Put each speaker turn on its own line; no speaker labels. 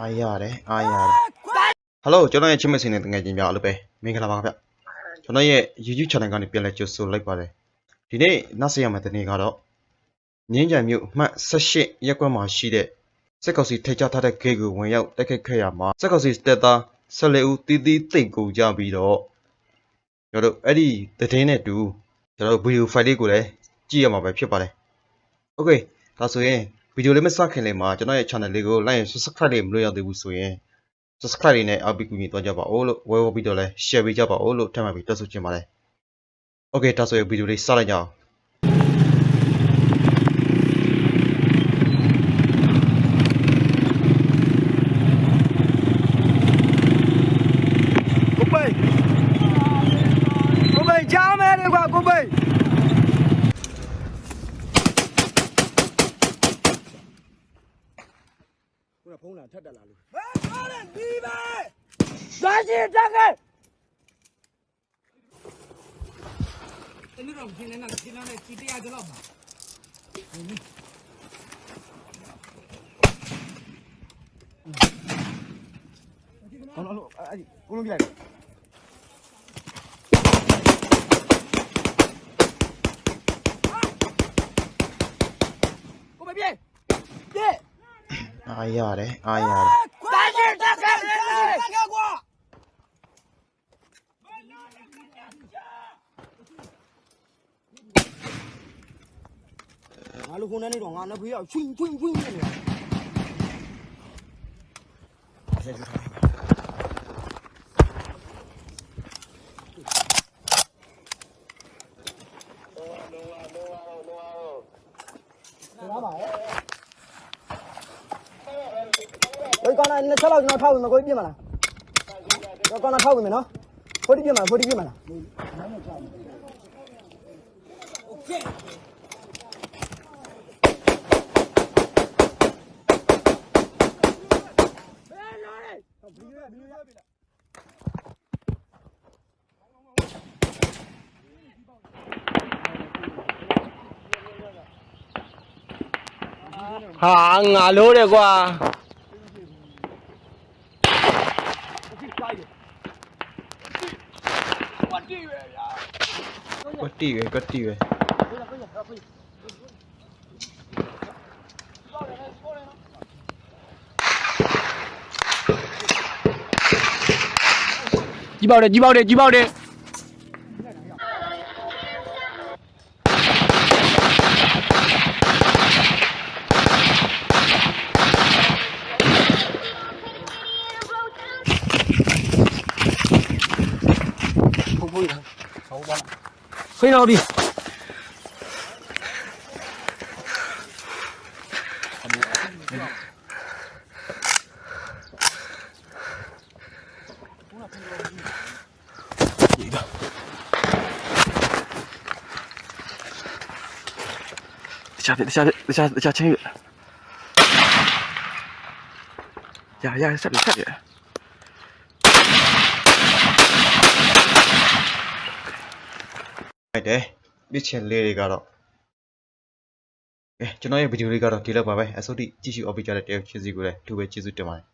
အားရတယ်အားရတယ်ဟယ်လိုကျွန်တော်ရဲ့ချစ်မစင်တဲ့တငယ်ချင်းများအလုပ်ပဲမင်္ဂလာပါခင်ဗျကျွန်တော်ရဲ့ YouTube channel ကနေပြန်လည်ကြိုဆိုလိုက်ပါတယ်ဒီနေ့နောက်ဆက်ရမယ့်တနေ့ကတော့ငင်းကြံမြို့အမှတ်18ရပ်ကွက်မှာရှိတဲ့စစ်ကောင်စီထိတ်ချထားတဲ့ဂိတ်ကိုဝင်ရောက်တိုက်ခိုက်ခဲ့ရမှာစစ်ကောင်စီတပ်သား14ဦးတီးတီးသိမ်းကုန်ကြပြီးတော့ကျွန်တော်တို့အဲ့ဒီသတင်းနဲ့တူကျွန်တော်တို့ video file လေးကိုလည်းကြည့်ရမှာပဲဖြစ်ပါတယ်။ Okay ဒါဆိုရင်ီဒီယိုလေးမစခင်လေးမှာကျွန်တော်ရဲ့ channel လေးကို like ရ subscribe လေးမလုပ်ရသေးဘူးဆိုရင် subscribe လေးနဲ့အောက်ပြီးကူညီသွားကြပါဦးလို့ဝဲဝဲပြီးတော့လဲ share ပေးကြပါဦးလို့ထပ်မံပြီးတက်ဆုချင်ပါတယ်။ Okay ဒါဆိုရင်ဗီဒီယိုလေးစလိုက်ကြအောင်
ကိုပိန်ကိုပိန်ကြားမဲတယ်ကွာကိုပိန် ခုနဖုန်းလာထက်တက်လာလို့ဘယ်ကားလဲဒီပဲဒါရှိတက်ခဲ့
တနေ့တော့ခင်းနေတာခင်းနေတဲ့ကြည်တရားကြတော့ပါ
ကောင်းလို့အဲ့ဒီကိုလုံးပြလိုက်
ကိုမပြေပြေ
အားရတယ်အားရတယ်
ဒါရှိတက်ခဲ့တယ်တက်ခဲ့ကွာ
ငါလူခုနနေတော့ငါနှစ်ဖေးရောက်ချွင်းချွင်းချွင်းနေတယ်ကိုကော င်းလိုက်နှစ်ချက်လောက်ကျွန်တော်ထောက်ပြီးမကိုပြစ်မလားကိုကောင်းလိုက်ထောက်ပြီးမယ်နော်ဖိုတီပြစ်မလားဖိုတီပြစ်မလား
ဟာငါလို့တယ်ကွာ
ကွက်တီပဲကွက်တီပဲ
ကြီးပေါက်တယ်ကြီးပေါက်တယ် ကြီးပေါက်တယ်
ဖိနေတော့ပြီ
တခြားတခြားတခြားတ ခြားချင်းရရဆက်ဆက်ရ
ဟုတ်တယ်ပြစ်ချင်လေးတွေကတော့အဲကျွန်တော်ရဲ့ဗီဒီယိုလေးကတော့ဒီလောက်ပါပဲအစိုးရကြည့်ရှုအပ်ပေးကြတဲ့တယောက်ချင်းစီကိုလည်းအထူးပဲကျေးဇူးတင်ပါတယ်